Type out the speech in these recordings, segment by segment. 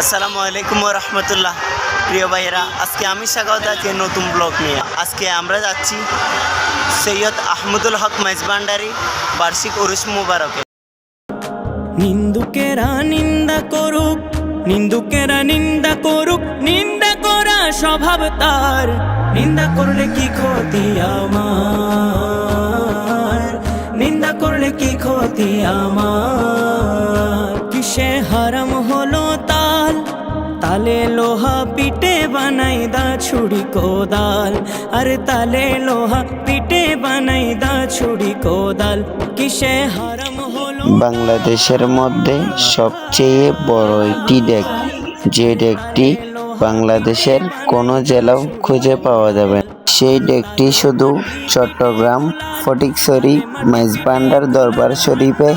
আসসালামু আলাইকুম রহমতুল্লাহ প্রিয় ভাইয়েরা, আজকে আমি স্বাগত আছি নতুন ব্লগ নিয়ে। আজকে আমরা যাচ্ছি সৈয়দ আহমদুল হক মেজবান্ডারি বার্ষিক উরুস মুবারকে। নিন্দুকেরা নিন্দা করুক, নিন্দুকেরা নিন্দা করুক, নিন্দা করা স্বভাব তার। নিন্দা করলে কি ক্ষতি আমার? নিন্দা করলে কি ক্ষতি আমার? কিসে হারাম তাল তালে লোহা পিটে বানাই দা ছুরি কোদাল। আরে তালে লোহা পিটে বানাই দা ছুরি কোদাল। কিসে হারাম হলো? বাংলাদেশের মধ্যে সবচেয়ে বড় একটি ডেক যে ডেকটি বাংলাদেশের কোনো জেলাও খুঁজে পাওয়া যাবে। সেই ডেকটি শুধু চট্টগ্রাম ফটিকছড়ি মেজবান্ডার দরবার শরীফে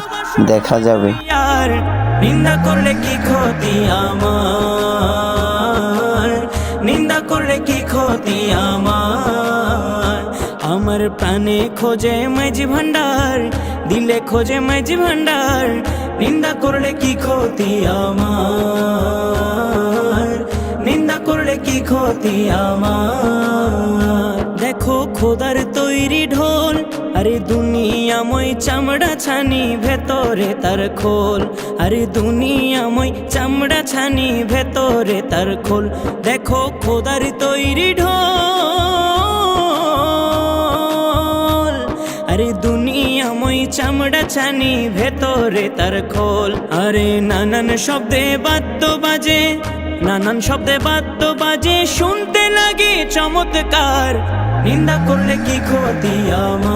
দেখা যাবে। আর নিন্দা করলে কি ক্ষতি আমার? নিন্দা করলে কি ক্ষতি আমার? আমার প্রাণে খোঁজে মাঝি ভান্ডার, দিলে খোঁজে মাঝি ভান্ডার। নিন্দা করলে কি ক্ষতি আমার? নিন্দা করলে কি ক্ষতি আমার? দেখো খোদার তৈরি ঢোল, আরে দুনিয়াময় চামড়া ছানি ভেতরে তার খোল। আরে দুনিয়াময় চামড়া ছানি ভেতরে তার খোল। দেখো খোদার তৈরি ঢোল। আরে দুনিয়াময় চামড়া ছানি ভেতরে তার খোল। আরে নানান শব্দে বাদ্য বাজে, নানান শব্দে বাদ্য বাজে। শুনতে লাগে চমৎকার। নিন্দা করলে কি ক্ষতি আমার?